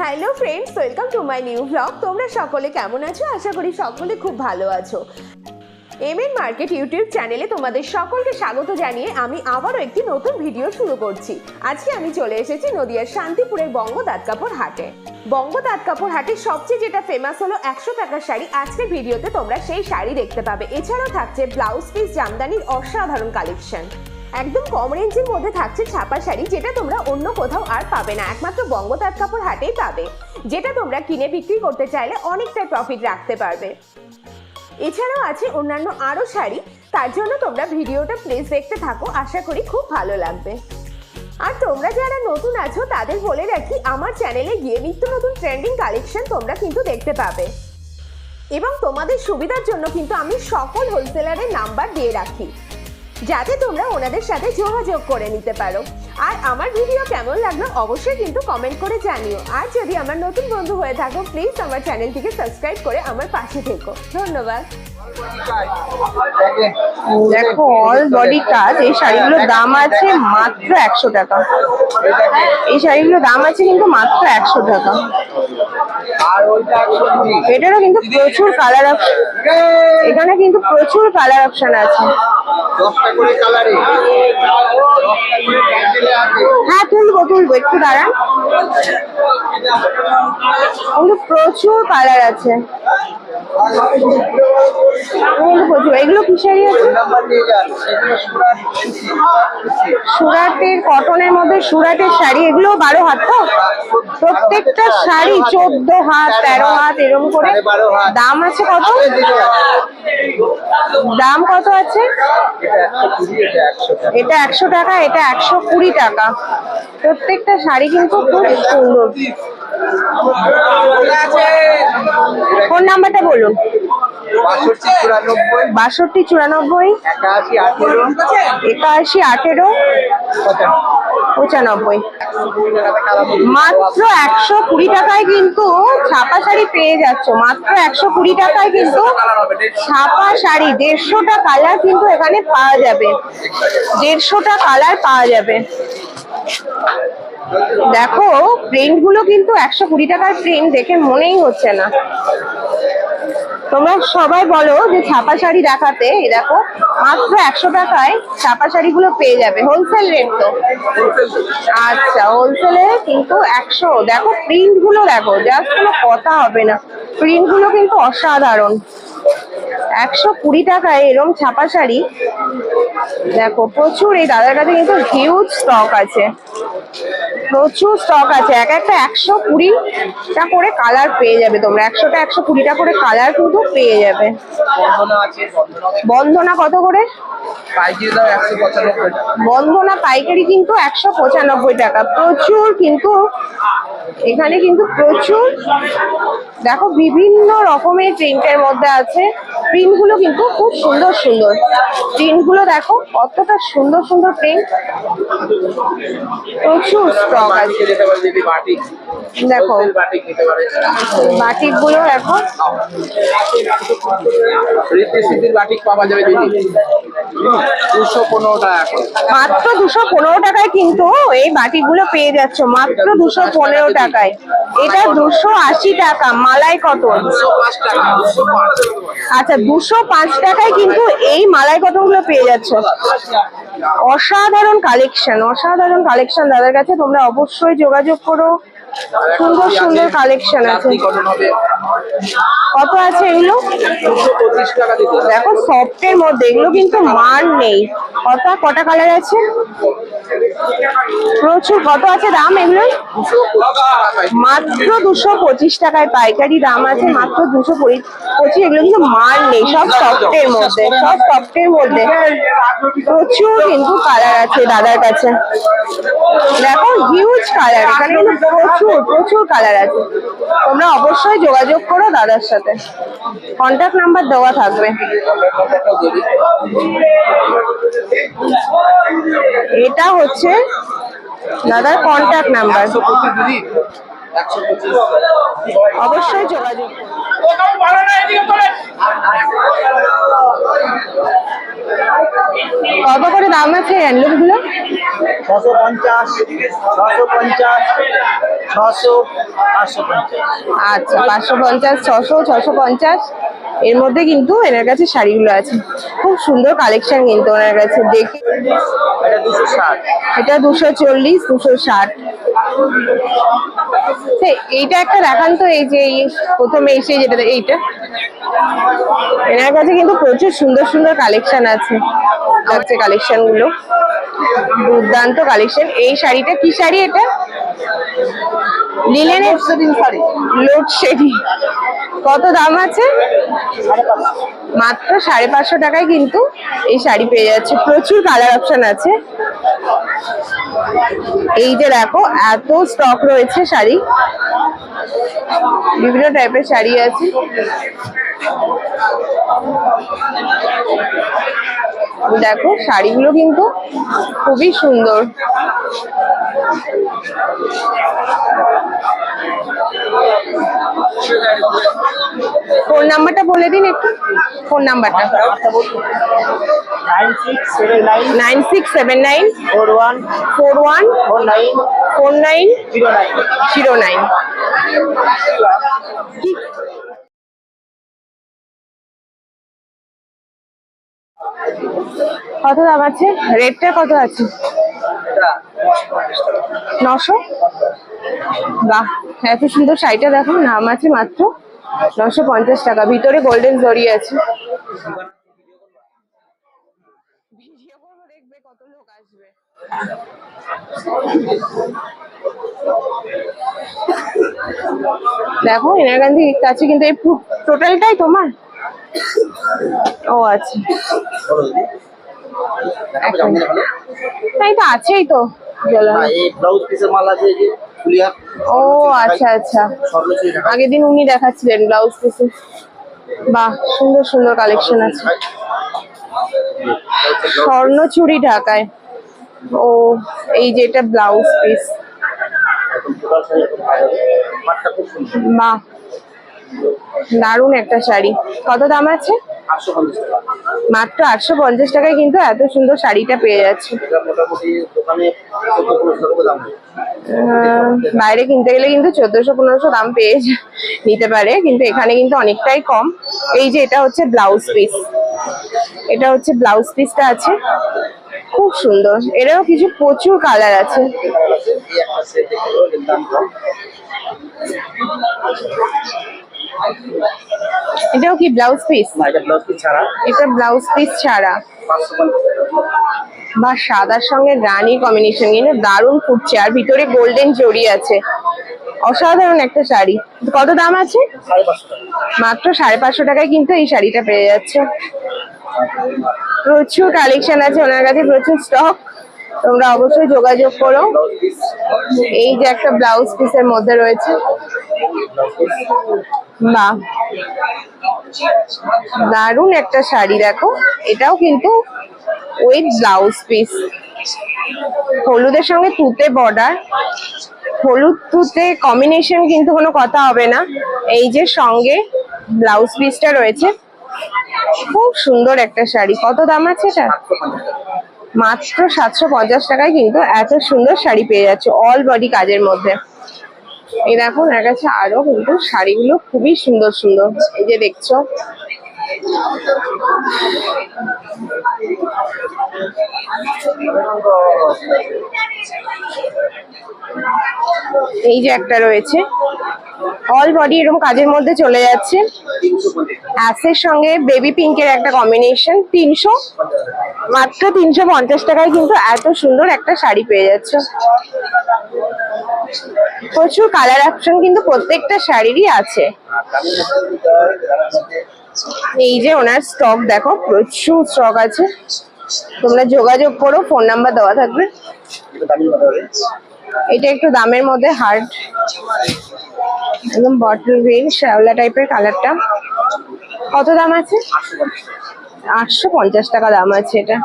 Hello friends welcome to my new blog তোমরা সকলে কেমন আছো? আশা করি সকলে খুব ভালো আছো। এম এন মার্কেট ইউটিউব চ্যানেলে তোমাদের সকলকে স্বাগত জানিয়ে আমি আবারও একটি নতুন ভিডিও শুরু করছি। আজকে আমি চলে এসেছি নদিয়ার শান্তিপুরের বঙ্গ তাঁত কাপড় হাটে। বঙ্গ তাঁত কাপড় হাটে সবচেয়ে যেটা ফেমাস হলো একশো টাকার শাড়ি। আজকের ভিডিওতে তোমরা সেই শাড়ি দেখতে পাবে। এছাড়াও থাকছে ব্লাউজ পিস জামদানির অসাধারণ কালেকশন একদম কম রেঞ্জের মধ্যে থাকছে ছাপা শাড়ি, যেটা তোমরা অন্য কোথাও আর পাবে না। একমাত্র বঙ্গ কাপড় হাটেই পাবে, যেটা তোমরা কিনে বিক্রি করতে চাইলে অনেকটাই প্রফিট রাখতে পারবে। এছাড়াও আছে অন্যান্য আরও শাড়ি, তার জন্য তোমরা ভিডিওটা প্লিজ দেখতে থাকো, আশা করি খুব ভালো লাগবে। আর তোমরা যারা নতুন আছো, তাদের বলে রাখি, আমার চ্যানেলে গিয়ে নিত্য নতুন ট্রেন্ডিং কালেকশন তোমরা কিন্তু দেখতে পাবে। এবং তোমাদের সুবিধার জন্য কিন্তু আমি সকল হোলসেলারের নাম্বার দিয়ে রাখি। যাতে তোমরা ওনাদের সাথে যোগাযোগ করে নিতে পারো। আর আমার ভিডিও কেমন লাগল অবশ্যই কিন্তু কমেন্ট করে জানিও। আর যদি আমার নতুন বন্ধু হয়ে থাকো প্লিজ আমার চ্যানেলটিকে সাবস্ক্রাইব করে আমার পাশে থেকো। ধন্যবাদ। দেখো অল বডি কাজ এই শাড়িগুলোর দাম আছে মাত্র একশো টাকা। এই শাড়িগুলোর দাম আছে কিন্তু মাত্র একশো টাকা। এটারও কিন্তু প্রচুর কালার অপশন এখানে কিন্তু প্রচুর কালার অপশন আছে। হ্যাঁ তুলবো তুলবো, একটু দাঁড়ান। কিন্তু প্রচুর কালার আছে। কিন্তু প্রচুর। এগুলো কি শাড়ি আছে? সুরাটের কটনের মধ্যে সুরাটের শাড়ি। এগুলো বারো হাত তো? প্রত্যেকটা শাড়ি, চোদ্দ হাত, তেরো হাত এরকম করে। দাম আছে কত? দাম কত আছে? এটা একশো টাকা, এটা একশো কুড়ি টাকা। প্রত্যেকটা শাড়ি কিন্তু খুব সুন্দর। ফোন নাম্বারটা বলুন। বাষট্টি চুরানব্বই। একাশি আঠেরো। পঁচানব্বই। মাত্র একশো কুড়ি টাকায় কিন্তু ছাপা শাড়ি পেয়ে যাচ্ছ। মাত্র একশো কুড়ি টাকায় কিন্তু ছাপা শাড়ি। দেড়শোটা কালার কিন্তু এখানে পাওয়া যাবে। দেড়শোটা কালার পাওয়া যাবে। দেখো প্রিন্টগুলো কিন্তু একশো কুড়ি টাকার প্রিন্ট দেখে মনেই হচ্ছে না। তোমরা সবাই বলো যে ছাপা শাড়ি দেখাতে, এই দেখো, মাত্র একশো টাকায় ছাপা শাড়িগুলো পেয়ে যাবে। হোলসেল রেট তো। আচ্ছা হোলসেলে কিন্তু একশো। দেখো প্রিন্টগুলো দেখো জাস্ট কোনো কথা হবে না। প্রিন্টগুলো কিন্তু অসাধারণ। একশো কুড়ি টাকায় এরম ছাপা শাড়ি। দেখো, প্রচুর এই দাদার কাছে কিন্তু হিউজ স্টক আছে। প্রচুর স্টক আছে। এক একটা একশো কুড়িটা করে কালার পেয়ে যাবে তোমরা। একশোটা একশো কুড়িটা করে কালার কিন্তু পেয়ে যাবে। বন্ধনা কত করে? বন্ধনা পাইকারি কিন্তু একশো পঁচানব্বই টাকা। প্রচুর কিন্তু এখানে কিন্তু প্রচুর। দেখো বিভিন্ন রকমের প্রিন্টের মধ্যে আছে। প্রিন্টগুলো কিন্তু খুব সুন্দর সুন্দর। প্রিন্টগুলো দেখো, কতটা সুন্দর সুন্দর প্রিন্ট। প্রচুর স্টক আছে। দেখো বাটিকগুলো যাবে দুশো পনেরো টাকা মাত্র দুশো পনেরো টাকায় কিন্তু এই বাটিগুলো পেয়ে যাচ্ছ। মাত্র দুশো পনেরো টাকায়। এটা দুশো আশি টাকা, মালাই পাঁচ আচ্ছা দুশো পাঁচ টাকায় কিন্তু এই মালাই কটনগুলো পেয়ে যাচ্ছ? অসাধারণ কালেকশন অসাধারণ কালেকশন দাদার কাছে তোমরা অবশ্যই যোগাযোগ করো। সুন্দর সুন্দর কালেকশন আছে কত আছে এগুলো? দেখো সফটের মধ্যে এগুলো কিন্তু মান নেই। কত কটা কালার আছে? প্রচুর কত আছে দাম এগুলো? মাত্র দুশো পঁচিশ টাকায় পাইকারি দাম আছে মাত্র দুশো পঁচিশ এগুলো কিন্তু মান নেই সব সফটের মধ্যে সব সফটের মধ্যে। প্রচুর কিন্তু কালার আছে দাদার কাছে। দেখো হিউজ কালার এখানে কিন্তু প্রচুর প্রচুর প্রচুর কালার আছে। তোমরা অবশ্যই যোগাযোগ করো দাদার সাথে। কন্ট্যাক্ট নাম্বার দেওয়া থাকবে। এটা হচ্ছে দাদার কন্ট্যাক্ট নাম্বার অবশ্যই যোগাযোগ। কত করে দাম আছে হ্যান্ডলুমগুলো ছশো পঞ্চাশ ছশো পঞ্চাশ ছশো পাঁচশো পঞ্চাশ। আচ্ছা পাঁচশো পঞ্চাশ ছশো ছশো পঞ্চাশ। এর মধ্যে কিন্তু এনার কাছে শাড়িগুলো আছে। খুব সুন্দর কালেকশন কিন্তু ওনার কাছে। দেখে এটা দুশো চল্লিশ দুশো ষাট। এইটা একটা দেখান তো এই যে প্রথমে এসে যেটা এইটা। এনার কাছে কিন্তু প্রচুর সুন্দর সুন্দর কালেকশন আছে। লাগছে কালেকশনগুলো। দুর্দান্ত কালেকশন এই শাড়িটা কি শাড়ি এটা? লিলেনের শাড়ি। লোডশেডিং কত দাম আছে? মাত্র সাড়ে পাঁচশো টাকায় কিন্তু এই শাড়ি পেয়ে যাচ্ছে। প্রচুর কালার অপশন আছে। এই যে দেখো, এত স্টক রয়েছে শাড়ি। বিভিন্ন টাইপের শাড়ি আছে। দেখো, শাড়িগুলো কিন্তু খুবই সুন্দর। ফোন নাম্বারটা বলে দিন একটু। ফোন নাম্বারটা nine six seven nine. Four one four one. Four nine four nine. Zero nine zero nine কত দাম আছে? রেটটা কত আছে? নশো? বাহ এত সুন্দর শাড়িটা দেখো নাম আছে মাত্র। নশো পঞ্চাশ টাকা। ভিতরে গোল্ডেন জরি আছে। দেখো এনার গান্ধী কাছে কিন্তু এই টোটালটাই তোমার? ও আচ্ছা। তাই তো আছেই তো। ব্লাউজ পিসের মাল আছে ও আচ্ছা আচ্ছা। আগের দিন উনি দেখাচ্ছিলেন ব্লাউজ পিসে বাহ সুন্দর সুন্দর কালেকশন আছে। স্বর্ণ চুড়ি ঢাকায়। ও এই যে এটা ব্লাউজ পিস বাহ দারুণ একটা শাড়ি। কত দাম আছে? মাত্র আটশো পঞ্চাশ টাকায় কিন্তু এত সুন্দর শাড়িটা পেয়ে যাচ্ছে। বাইরে কিনতে গেলে কিন্তু চোদ্দশো পনেরোশো দাম পেয়ে নিতে পারে কিন্তু এখানে কিন্তু অনেকটাই কম। এই যে এটা হচ্ছে ব্লাউজ পিস। এটা হচ্ছে ব্লাউজ পিসটা আছে। খুব সুন্দর। এরও কিছু প্রচুর কালার আছে। এটাও কি ব্লাউজ পিস এটা ব্লাউজ পিস ছাড়া। বা সাদার সঙ্গে রানি কম্বিনেশন কিন্তু দারুণ ফুটছে। আর ভিতরে গোল্ডেন জড়ি আছে। অসাধারণ একটা শাড়ি। কত দাম আছে? মাত্র সাড়ে পাঁচশো টাকায় কিন্তু এই শাড়িটা পেয়ে যাচ্ছে। প্রচুর কালেকশন আছে ওনার কাছে প্রচুর স্টক তোমরা অবশ্যই যোগাযোগ করো। এই যে একটা ব্লাউজ পিসের মধ্যে রয়েছে। বাহ দারুণ একটা শাড়ি, দেখো। এটাও কিন্তু উইথ ব্লাউজ পিস হলুদের সঙ্গে তুতে বর্ডার হলুদ তুতে কম্বিনেশন কিন্তু কোনো কথা হবে না। এই যে সঙ্গে ব্লাউজ পিসটা রয়েছে। খুব সুন্দর একটা শাড়ি। কত দাম আছে এটা? মাত্র সাতশো পঞ্চাশ টাকায় কিন্তু এত সুন্দর শাড়ি পেয়ে যাচ্ছে অল বডি কাজের মধ্যে। এই দেখো ওনার কাছে আরও কিন্তু শাড়িগুলো খুবই সুন্দর সুন্দর। এই যে দেখছ। এই যে একটা রয়েছে। অল বডি এরকম কাজের মধ্যে চলে যাচ্ছে। অ্যাসের সঙ্গে বেবি পিঙ্কের একটা কম্বিনেশন তিনশো, মাত্র তিনশো পঞ্চাশ টাকায় কিন্তু এত সুন্দর একটা শাড়ি পেয়ে যাচ্ছে। প্রচুর কালার অপশন কিন্তু প্রত্যেকটা শাড়িরই আছে। এই যে ওনার স্টক দেখো, প্রচুর স্টক আছে। তোমরা যোগাযোগ করো ফোন নাম্বার দেওয়া থাকবে। এটা একটু দামের মধ্যে হার্ড একদম বটল গ্রিন শ্যাওলা টাইপের কালারটা কত দাম আছে? আটশো পঞ্চাশ টাকা দাম আছে এটা।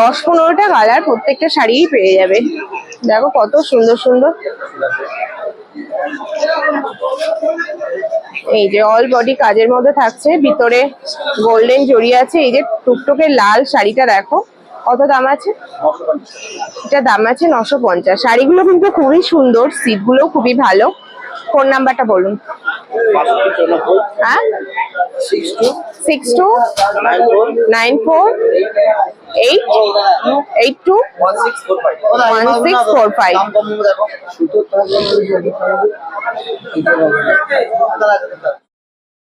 দশ পনেরোটা কালার প্রত্যেকটা শাড়িই পেয়ে যাবে। দেখো কত সুন্দর সুন্দর। এই যে অল বডি কাজের মধ্যে থাকছে ভিতরে গোল্ডেন জড়ি আছে এই যে টুকটুকে লাল শাড়িটা দেখো কত দাম আছে? এটা দাম আছে নশো পঞ্চাশ। শাড়িগুলো কিন্তু খুবই সুন্দর সিটগুলো খুবই ভালো। ফোন নাম্বারটা বলুন। হ্যাঁ? Six two nine four eight eight two one six four five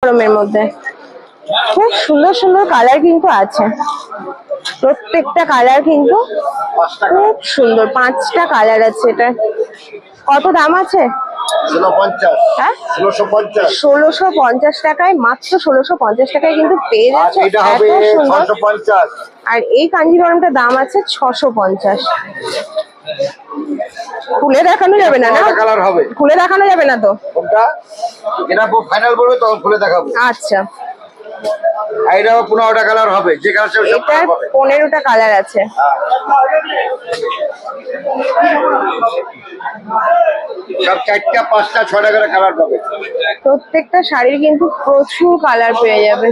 গরমের মধ্যে। খুব সুন্দর সুন্দর কালার কিন্তু আছে। প্রত্যেকটা কালার কিন্তু খুব সুন্দর। পাঁচটা কালার আছে এটা কত দাম আছে? ষোলোশো পঞ্চাশ ষোলোশো পঞ্চাশ টাকায় মাত্র ষোলোশো পঞ্চাশ টাকায় কিন্তু পেয়ে যাচ্ছে। আর এই কাঞ্জিভরমটার দাম আছে ছশো পঞ্চাশ। খুলে দেখানো যাবে না না? কালার হবে। খুলে দেখানো যাবে না তো? কোনটা? এটা ফাইনাল বলবে তখন খুলে দেখাবো। আচ্ছা। আর এটা পনেরোটা কালার হবে। যে কালার সব এটার পনেরোটা কালার আছে। সব চারটা পাঁচটা ছটা করে কালার পাবে। প্রত্যেকটা শাড়ির কিন্তু প্রচুর কালার পেয়ে যাবে।